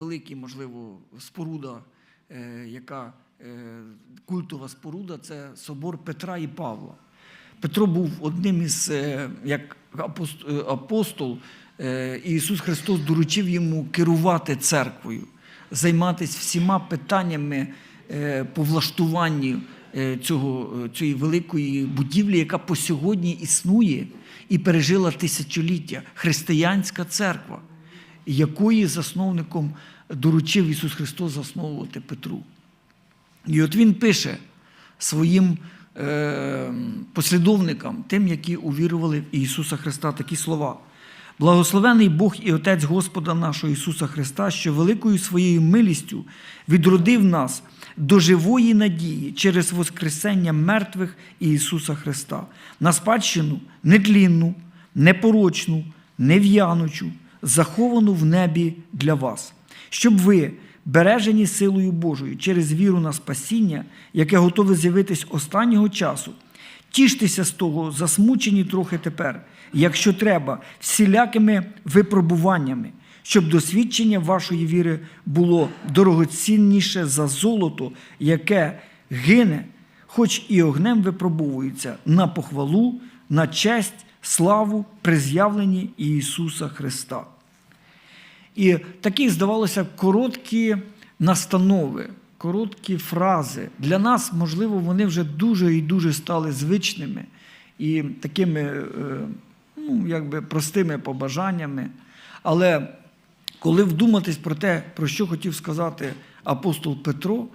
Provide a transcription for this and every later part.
велика, можливо, споруда, е, яка е, культова споруда це собор Петра і Павла. Петро був одним із е, як апост- апостол, і Ісус Христос доручив йому керувати церквою, займатися всіма питаннями по влаштуванню цього, цієї великої будівлі, яка по сьогодні існує і пережила тисячоліття християнська церква, якої засновником доручив Ісус Христос засновувати Петру. І от він пише своїм е, послідовникам, тим, які увірували в Ісуса Христа, такі слова. Благословений Бог і Отець Господа нашого Ісуса Христа, що великою своєю милістю відродив нас до живої надії через Воскресення мертвих Ісуса Христа, на спадщину нетлінну, непорочну, нев'янучу, заховану в небі для вас, щоб ви, бережені силою Божою через віру на спасіння, яке готове з'явитись останнього часу, тіштеся з того, засмучені трохи тепер, якщо треба, всілякими випробуваннями, щоб досвідчення вашої віри було дорогоцінніше за золото, яке гине, хоч і огнем випробовується на похвалу, на честь, славу при з'явленні Ісуса Христа. І такі, здавалося, короткі настанови, короткі фрази. Для нас, можливо, вони вже дуже і дуже стали звичними і такими е, ну, якби простими побажаннями. Але коли вдуматись про те, про що хотів сказати апостол Петро,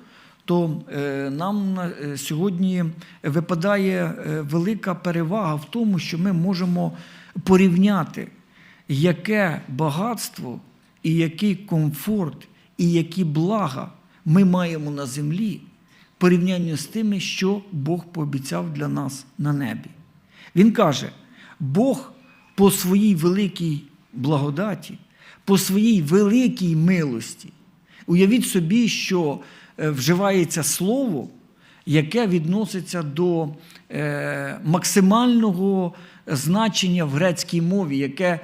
то е, нам е, сьогодні випадає велика перевага в тому, що ми можемо порівняти, яке багатство і який комфорт, і які блага ми маємо на землі в порівнянні з тими, що Бог пообіцяв для нас на небі. Він каже: Бог по своїй великій благодаті, по своїй великій милості. Уявіть собі, що е, вживається слово, яке відноситься до е, максимального значення в грецькій мові, яке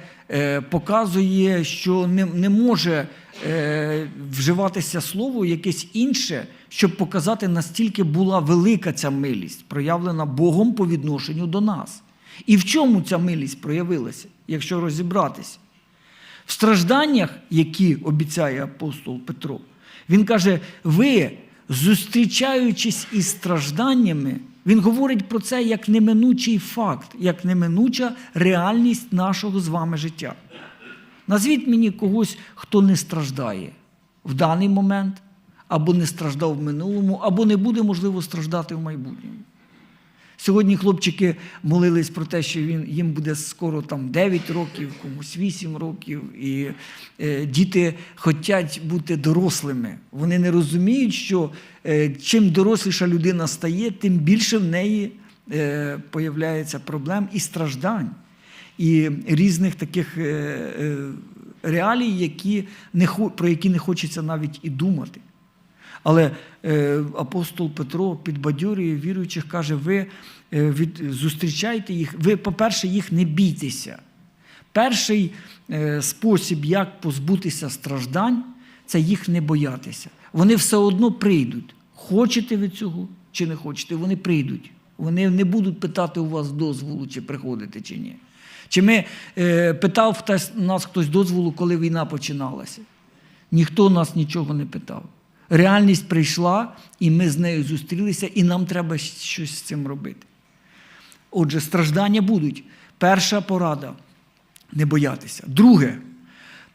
показує, що не, не може е, вживатися слово якесь інше, щоб показати, настільки була велика ця милість, проявлена Богом по відношенню до нас. І в чому ця милість проявилася, якщо розібратися? В стражданнях, які обіцяє апостол Петро, він каже: ви, зустрічаючись із стражданнями, він говорить про це як неминучий факт, як неминуча реальність нашого з вами життя. Назвіть мені когось, хто не страждає в даний момент, або не страждав в минулому, або не буде, можливо, страждати в майбутньому. Сьогодні хлопчики молились про те, що він, їм буде скоро там 9 років, комусь 8 років, і е, діти хочуть бути дорослими. Вони не розуміють, що е, чим доросліша людина стає, тим більше в неї е, появляється проблем і страждань, і різних таких е, е, реалій, які не, про які не хочеться навіть і думати. Але е, апостол Петро підбадьорює віруючих, каже: ви е, від, зустрічайте їх, ви, по-перше, їх не бійтеся. Перший е, спосіб, як позбутися страждань, це їх не боятися. Вони все одно прийдуть. Хочете ви цього чи не хочете, вони прийдуть. Вони не будуть питати у вас дозволу, чи приходити, чи ні. Чи ми е, питав нас хтось дозволу, коли війна починалася? Ніхто нас нічого не питав. Реальність прийшла, і ми з нею зустрілися, і нам треба щось з цим робити. Отже, страждання будуть. Перша порада не боятися. Друге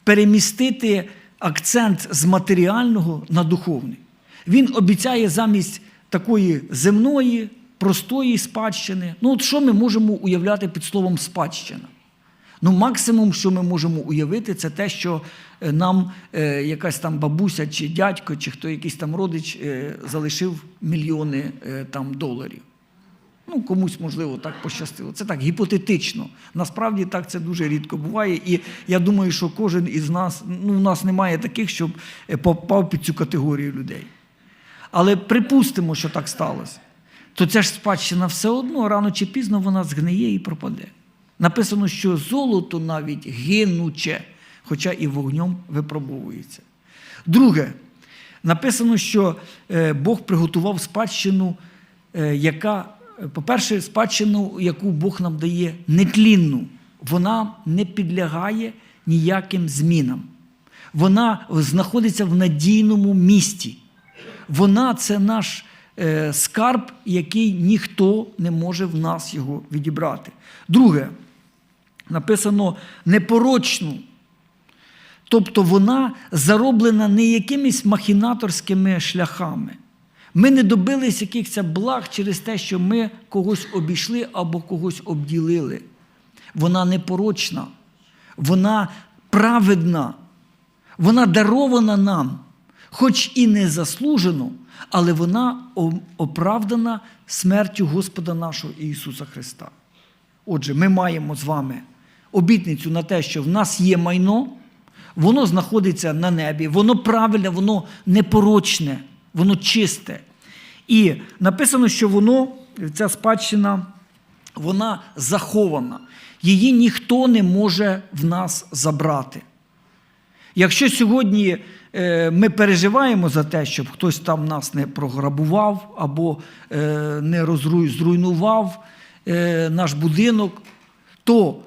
перемістити акцент з матеріального на духовний. Він обіцяє замість такої земної, простої спадщини. Ну, от що ми можемо уявляти під словом спадщина? Ну, максимум, що ми можемо уявити, це те, що нам е, якась там бабуся чи дядько, чи хто якийсь там родич е, залишив мільйони е, там доларів. Ну, комусь, можливо, так пощастило. Це так гіпотетично. Насправді так це дуже рідко буває. І я думаю, що кожен із нас, ну, у нас немає таких, щоб е, попав під цю категорію людей. Але припустимо, що так сталося, то ця ж спадщина все одно рано чи пізно вона згниє і пропаде. Написано, що золото навіть гинуче, хоча і вогнем випробовується. Друге, написано, що е, Бог приготував спадщину, е, яка, е, по-перше, спадщину, яку Бог нам дає, нетлінну. Вона не підлягає ніяким змінам. Вона знаходиться в надійному місті. Вона це наш скарб, який ніхто не може в нас його відібрати. Друге, написано непорочну. Тобто вона зароблена не якимись махінаторськими шляхами. Ми не добились якихось благ через те, що ми когось обійшли або когось обділили. Вона непорочна, вона праведна, вона дарована нам, хоч і не заслужено, але вона оправдана смертю Господа нашого Ісуса Христа. Отже, ми маємо з вами обітницю на те, що в нас є майно, воно знаходиться на небі, воно правильне, воно непорочне, воно чисте. І написано, що воно, ця спадщина, вона захована. Її ніхто не може в нас забрати. Якщо сьогодні е, ми переживаємо за те, щоб хтось там нас не програбував або е, не зруйнував е, наш будинок, то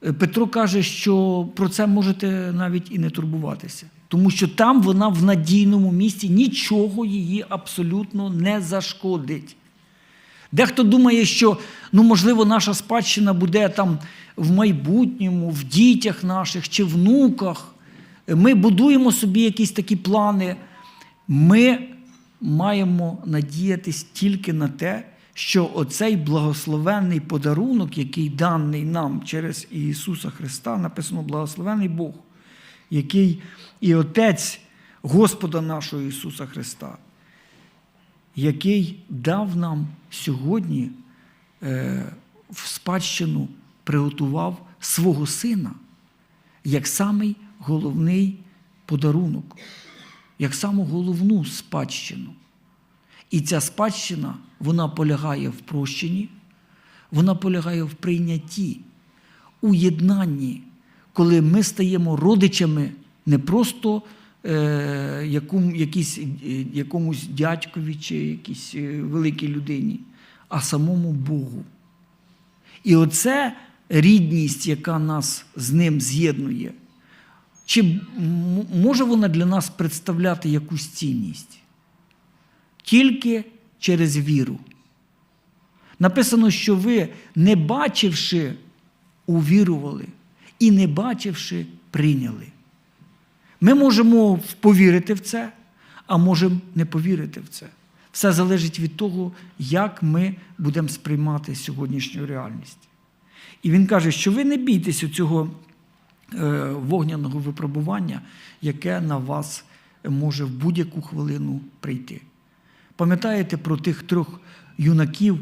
Петро каже, що про це можете навіть і не турбуватися. Тому що там вона в надійному місці, нічого її абсолютно не зашкодить. Дехто думає, що ну, можливо, наша спадщина буде там в майбутньому, в дітях наших чи внуках. Ми будуємо собі якісь такі плани. Ми маємо надіятись тільки на те, що оцей благословенний подарунок, який даний нам через Ісуса Христа, написано благословений Бог, який і Отець Господа нашого Ісуса Христа, який дав нам сьогодні е, в спадщину, приготував свого Сина як самий головний подарунок, як саму головну спадщину. І ця спадщина, вона полягає в прощенні, вона полягає в прийнятті, у єднанні, коли ми стаємо родичами не просто е, якому, якісь, е, якомусь дядькові чи якійсь е, великій людині, а самому Богу. І оце рідність, яка нас з ним з'єднує, чи може вона для нас представляти якусь цінність? Тільки через віру. Написано, що ви, не бачивши, увірували, і не бачивши, прийняли. Ми можемо повірити в це, а можемо не повірити в це. Все залежить від того, як ми будемо сприймати сьогоднішню реальність. І він каже, що ви не бійтеся цього е, вогняного випробування, яке на вас може в будь-яку хвилину прийти. Пам'ятаєте про тих трьох юнаків,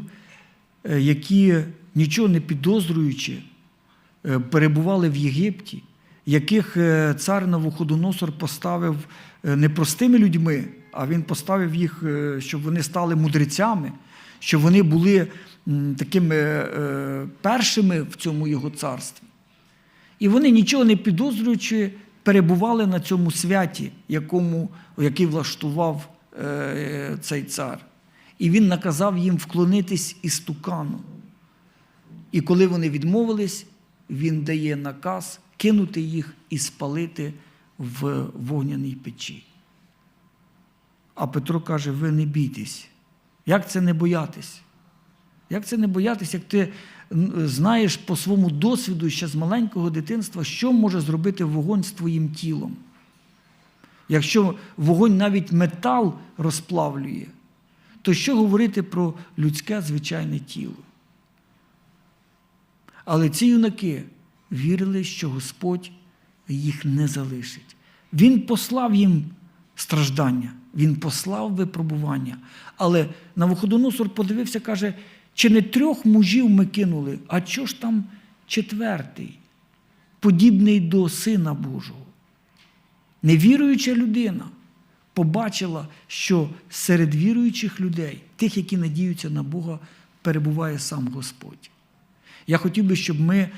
е, які, нічого не підозрюючи, е, перебували в Єгипті, яких е, цар Навуходоносор поставив не простими людьми, а він поставив їх, щоб вони стали мудрецями, щоб вони були такими першими в цьому його царстві. І вони, нічого не підозрюючи, перебували на цьому святі, якому, який влаштував цей цар. І він наказав їм вклонитись істукану. І коли вони відмовились, він дає наказ кинути їх і спалити в вогняній печі. А Петро каже: ви не бійтесь. Як це не боятись? Як це не боятись, як ти знаєш по своєму досвіду ще з маленького дитинства, що може зробити вогонь з твоїм тілом? Якщо вогонь навіть метал розплавлює, то що говорити про людське звичайне тіло? Але ці юнаки вірили, що Господь їх не залишить. Він послав їм страждання, він послав випробування. Але Навуходоносор подивився, каже, чи не трьох мужів ми кинули, а чого ж там четвертий, подібний до Сина Божого? Невіруюча людина побачила, що серед віруючих людей, тих, які надіються на Бога, перебуває сам Господь. Я хотів би, щоб ми е,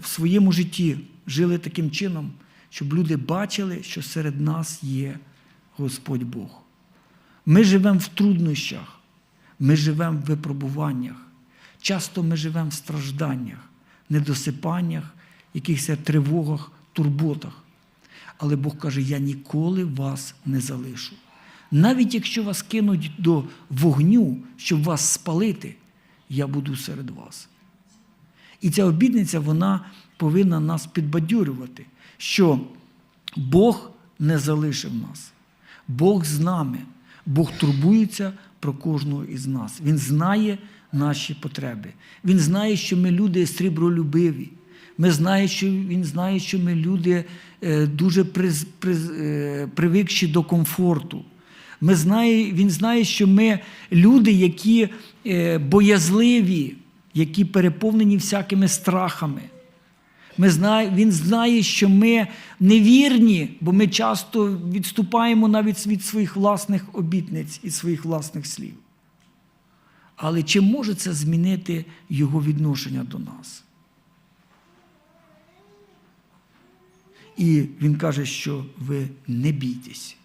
в своєму житті жили таким чином, щоб люди бачили, що серед нас є Господь Бог. Ми живемо в труднощах, ми живемо в випробуваннях. Часто ми живемо в стражданнях, недосипаннях, якихось тривогах, турботах. Але Бог каже: я ніколи вас не залишу. Навіть якщо вас кинуть до вогню, щоб вас спалити, я буду серед вас. І ця обідниця вона повинна нас підбадьорювати, що Бог не залишив нас, Бог з нами, Бог турбується про кожного із нас. Він знає наші потреби. Він знає, що ми люди срібролюбиві. Ми знаємо, що Він знає, що ми люди е, дуже приз, приз, е, привикші до комфорту. Ми знає, він знає, що ми люди, які е, боязливі, які переповнені всякими страхами. Ми знає, він знає, що ми невірні, бо ми часто відступаємо навіть від своїх власних обітниць і своїх власних слів. Але чи може це змінити його відношення до нас? І він каже, що ви не бійтесь,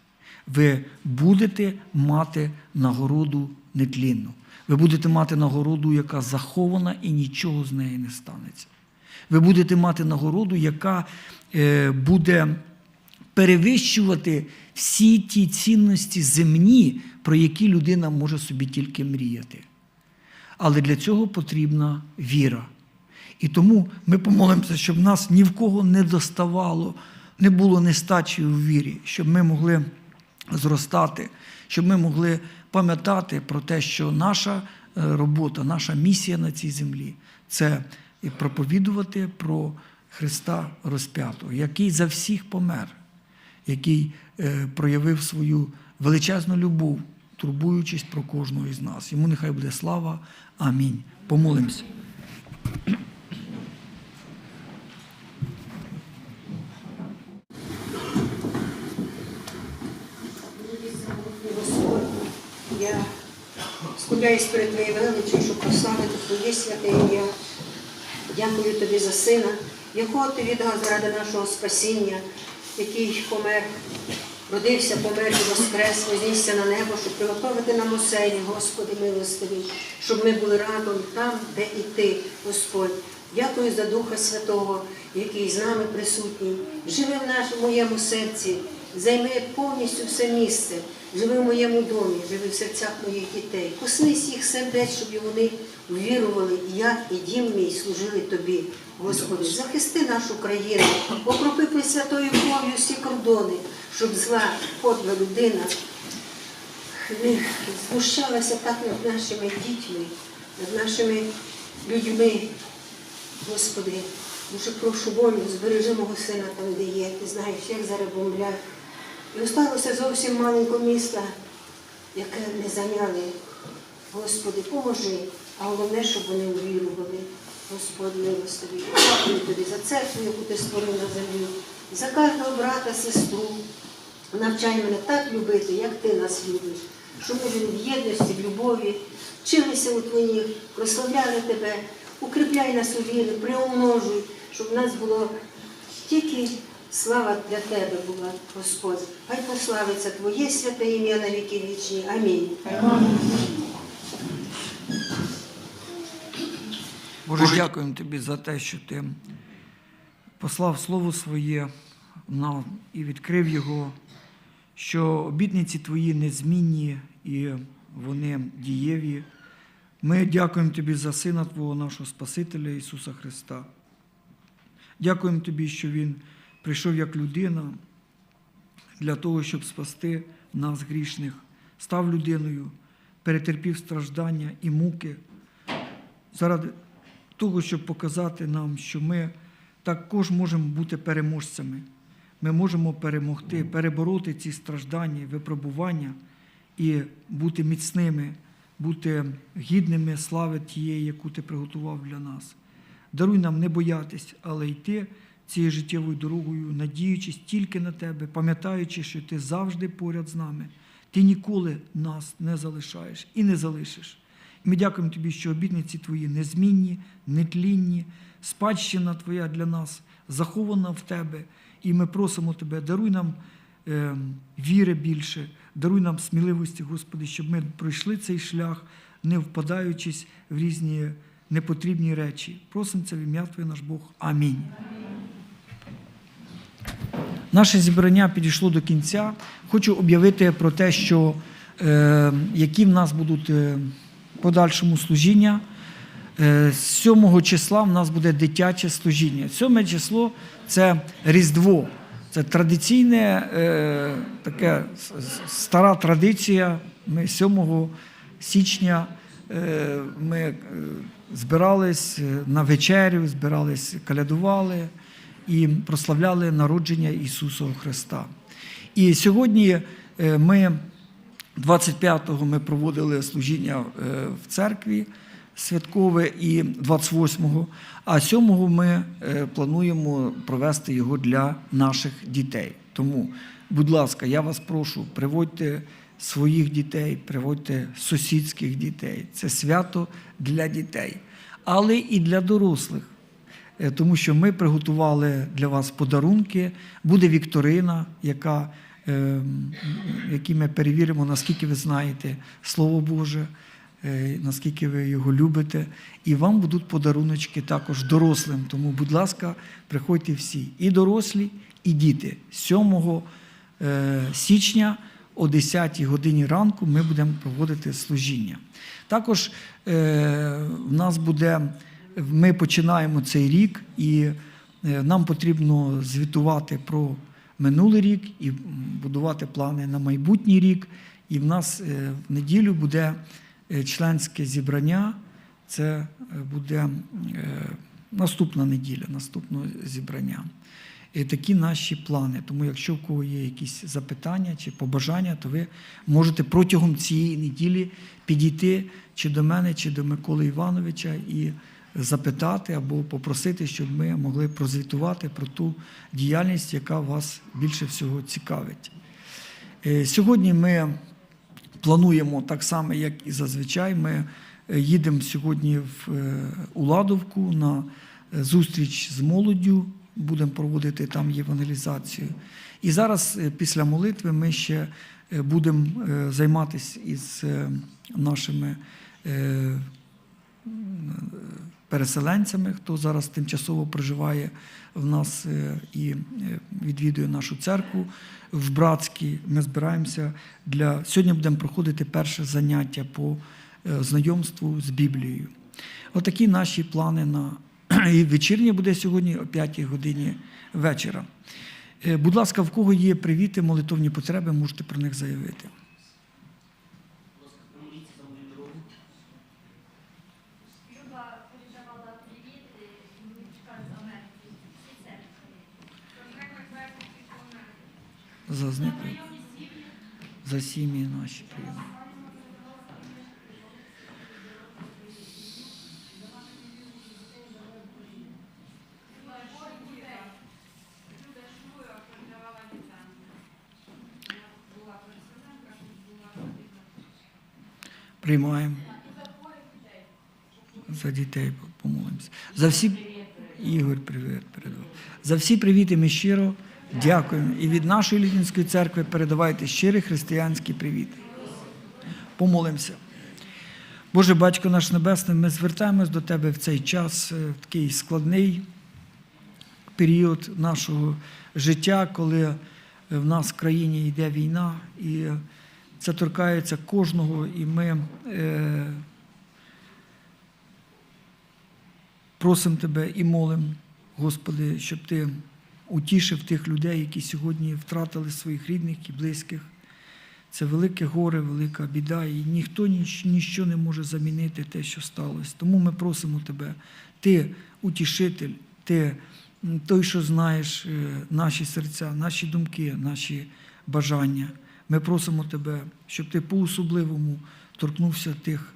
ви будете мати нагороду нетлінну. Ви будете мати нагороду, яка захована і нічого з неї не станеться. Ви будете мати нагороду, яка е, буде перевищувати всі ті цінності земні, про які людина може собі тільки мріяти. Але для цього потрібна віра. І тому ми помолимося, щоб нас ні в кого не доставало, не було нестачі у вірі, щоб ми могли зростати, щоб ми могли пам'ятати про те, що наша е, робота, наша місія на цій землі це проповідувати про Христа розп'ятого, який за всіх помер, який е, проявив свою величезну любов, турбуючись про кожного із нас. Йому нехай буде слава. Амінь. Помолимося. Господь, я схиляюсь перед Твоєю величчю, щоб прославити Твоє святе ім'я. Дякую Тобі за сина, якого ти віддав заради нашого спасіння, який помер, родився, помер і воскрес, вознісся на небо, щоб приготувати нам оселі, Господи милостиві, щоб ми були разом там, де і Ти, Господь. Дякую за Духа Святого, який з нами присутній. Живи в нашому моєму серці, займи повністю все місце, живи в моєму домі, живи в серцях моїх дітей. Коснись їх сердець, щоб вони вірували, і я, і дім мій служили тобі. Господи, захисти нашу країну, окропи пресвятою кров'ю всі кордони, щоб зла, подла людина не знущалася так над нашими дітьми, над нашими людьми. Господи, дуже прошу волю, збережи мого сина там, де є. Ти знаєш, як зараз бомблять. І осталося зовсім маленьке місто, яке не зайняли. Господи, поможи, а головне, щоб вони увірували. Господь милостивий. Дякую тобі за церкву, яку ти створив на землі, за кожного брата, сестру. Навчай мене так любити, як ти нас любиш, щоб ми жили в єдності, в любові, вчилися у твоїх, прославляли тебе, укріпляй нас у вірі, приумножуй, щоб в нас було тільки слава для тебе була, Господь. Хай пославиться Твоє святе ім'я на віки вічні. Амінь. Боже, дякуємо тобі за те, що ти послав Слово Своє нам і відкрив його, що обітниці твої незмінні і вони дієві. Ми дякуємо тобі за Сина Твого, нашого Спасителя Ісуса Христа. Дякуємо тобі, що Він прийшов як людина для того, щоб спасти нас грішних, став людиною, перетерпів страждання і муки заради того, щоб показати нам, що ми також можемо бути переможцями. Ми можемо перемогти, перебороти ці страждання, випробування і бути міцними, бути гідними слави тієї, яку ти приготував для нас. Даруй нам не боятись, але йти цією життєвою дорогою, надіючись тільки на тебе, пам'ятаючи, що ти завжди поряд з нами. Ти ніколи нас не залишаєш і не залишиш. Ми дякуємо тобі, що обітниці твої незмінні, нетлінні, спадщина твоя для нас захована в тебе. І ми просимо Тебе, даруй нам е, віри більше, даруй нам сміливості, Господи, щоб ми пройшли цей шлях, не впадаючись в різні непотрібні речі. Просимо це в ім'я Твоє наш Бог. Амінь. Наше зібрання підійшло до кінця. Хочу об'явити про те, що е, які в нас будуть е, подальшому служіння. Е, з 7 числа в нас буде дитяче служіння. 7 число це Різдво. Це традиційне, е, таке стара традиція. Ми 7 січня е, ми е, збирались на вечерю, збирались, калядували і прославляли народження Ісуса Христа. І сьогодні е, ми 25-го ми проводили служіння е, в церкві святкове і 28-го, а 7-го ми е, плануємо провести його для наших дітей. Тому, будь ласка, я вас прошу, приводьте своїх дітей, приводьте сусідських дітей. Це свято для дітей, але і для дорослих. Е, тому що ми приготували для вас подарунки. Буде вікторина, яка, е, в ми перевіримо, наскільки ви знаєте Слово Боже, е, наскільки ви його любите. І вам будуть подаруночки також дорослим. Тому, будь ласка, приходьте всі, і дорослі, і діти. 7 е, січня о 10 годині ранку ми будемо проводити служіння. Також е, в нас буде, ми починаємо цей рік, і е, нам потрібно звітувати про минулий рік і будувати плани на майбутній рік. І в нас е, в неділю буде е, членське зібрання. Це буде наступна неділя, наступне зібрання. І такі наші плани. Тому, якщо в кого є якісь запитання чи побажання, то ви можете протягом цієї неділі підійти чи до мене, чи до Миколи Івановича і запитати або попросити, щоб ми могли прозвітувати про ту діяльність, яка вас більше всього цікавить. Е, Сьогодні ми плануємо так само, як і зазвичай. Ми е, їдемо сьогодні в е, Уладовку на зустріч з молоддю, будемо проводити там євангелізацію. І зараз, після молитви, ми ще будемо займатися із нашими переселенцями, хто зараз тимчасово проживає в нас е, і е, відвідує нашу церкву в Братській. Ми збираємося для сьогодні будемо проходити перше заняття по е, знайомству з Біблією. Отакі наші плани на і вечірнє буде сьогодні о 5 годині вечора. Будь ласка, в кого є привіти, молитовні потреби, можете про них заявити. Люба передавала привіти внучка з Америки. Всі церкви. За зникли. За сім'ї наші прийом. Приймаємо. За дітей помолимося. За всі Ігор, привіт передав. За всі привіти ми щиро дякуємо. І від нашої Літинської церкви передавайте щирий християнський привіт. Помолимося. Боже Батько наш Небесний, ми звертаємось до Тебе в цей час, е, в такий складний період нашого життя, коли в нас в країні йде війна, і це торкається кожного, і ми е, просимо Тебе і молимо, Господи, щоб Ти утішив тих людей, які сьогодні втратили своїх рідних і близьких. Це велике горе, велика біда, і ніхто ніч- ніщо не може замінити те, що сталося. Тому ми просимо тебе, ти утішитель, ти той, що знаєш е, наші серця, наші думки, наші бажання. Ми просимо тебе, щоб ти по-особливому торкнувся тих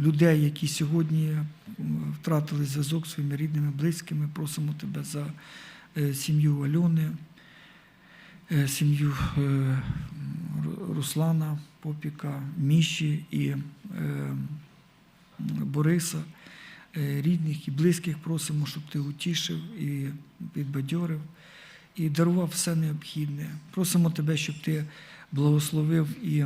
людей, які сьогодні втратили зв'язок зі своїми рідними, близькими. Просимо тебе за е, сім'ю Альони, е, сім'ю е, Руслана Попіка, Міші і е, Бориса. е, рідних і близьких просимо, щоб ти утішив і підбадьорив і дарував все необхідне. Просимо тебе, щоб ти благословив і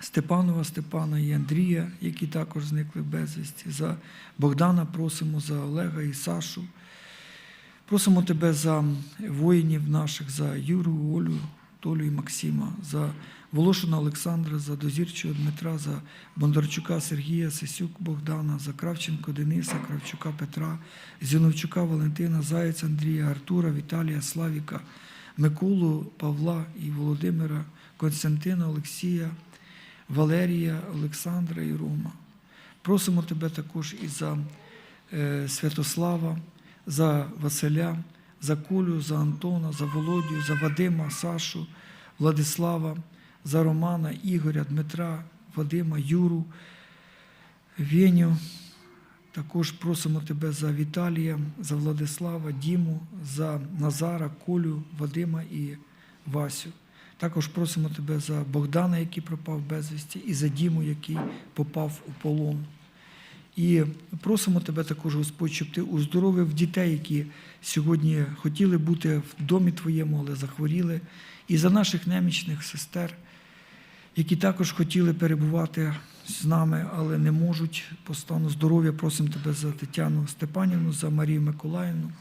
Степанова Степана і Андрія, які також зникли безвісті. За Богдана просимо за Олега і Сашу. Просимо тебе за воїнів наших, за Юру, Олю, Толю і Максима, за Волошина Олександра, за Дозірчого Дмитра, за Бондарчука Сергія, Сисюк Богдана, за Кравченко Дениса, Кравчука Петра, Зіновчука Валентина, Заєць Андрія, Артура, Віталія, Славіка, Миколу, Павла і Володимира, Константина, Олексія, Валерія, Олександра і Рома. Просимо тебе також і за е, Святослава, за Василя, за Колю, за Антона, за Володю, за Вадима, Сашу, Владислава, за Романа, Ігоря, Дмитра, Вадима, Юру, Веню. Також просимо тебе за Віталія, за Владислава, Діму, за Назара, Колю, Вадима і Васю. Також просимо тебе за Богдана, який пропав безвісті, і за Діму, який попав у полон. І просимо тебе також, Господь, щоб ти уздоровив дітей, які сьогодні хотіли бути в домі Твоєму, але захворіли, і за наших немічних сестер, які також хотіли перебувати з нами, але не можуть по стану здоров'я. Просимо тебе за Тетяну Степанівну, за Марію Миколаївну.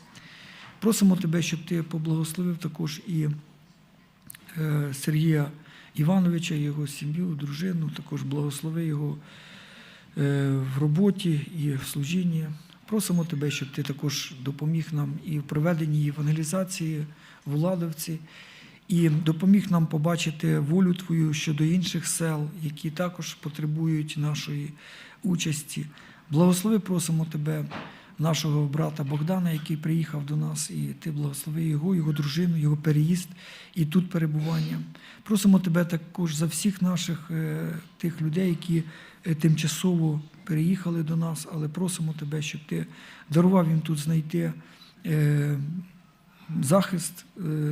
Просимо тебе, щоб ти поблагословив також і Сергія Івановича, його сім'ю, дружину, також благослови його е, в роботі і в служінні. Просимо тебе, щоб ти також допоміг нам і в проведенні євангелізації в Уладовці, і допоміг нам побачити волю Твою щодо інших сел, які також потребують нашої участі. Благослови, просимо тебе, нашого брата Богдана, який приїхав до нас, і ти благослови його, його дружину, його переїзд і тут перебування. Просимо тебе також за всіх наших е, тих людей, які е, тимчасово переїхали до нас, але просимо тебе, щоб ти дарував їм тут знайти. е, захист,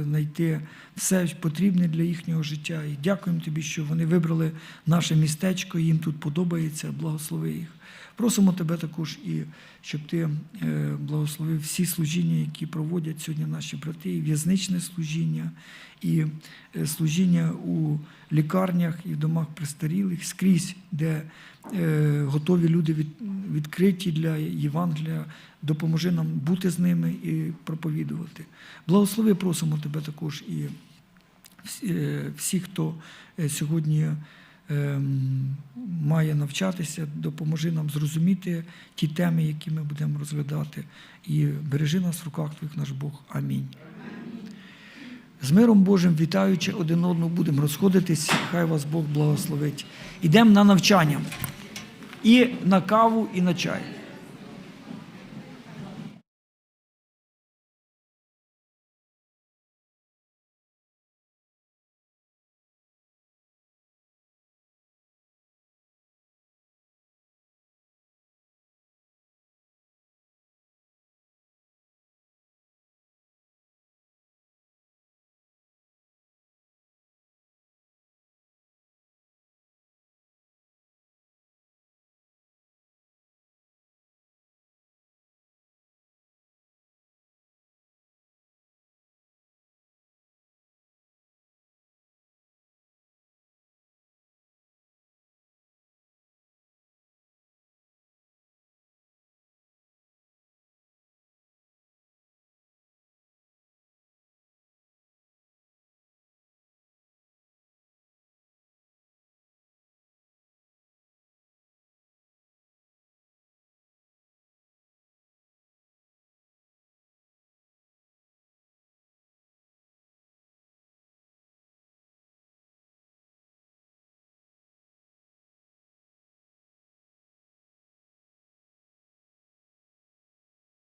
знайти все потрібне для їхнього життя. І дякуємо тобі, що вони вибрали наше містечко, їм тут подобається, благослови їх. Просимо тебе також, і щоб ти е, благословив всі служіння, які проводять сьогодні наші брати, і в'язничне служіння, і е, служіння у лікарнях і в домах престарілих, скрізь, де е, готові люди відкриті для Євангелія, допоможи нам бути з ними і проповідувати. Благослови, просимо тебе також і всі, хто сьогодні має навчатися, допоможи нам зрозуміти ті теми, які ми будемо розглядати, і бережи нас в руках Твоїх наш Бог. Амінь. З миром Божим, вітаючи один одного, будемо розходитись. Хай вас Бог благословить. Ідемо на навчання. І на каву, і на чай.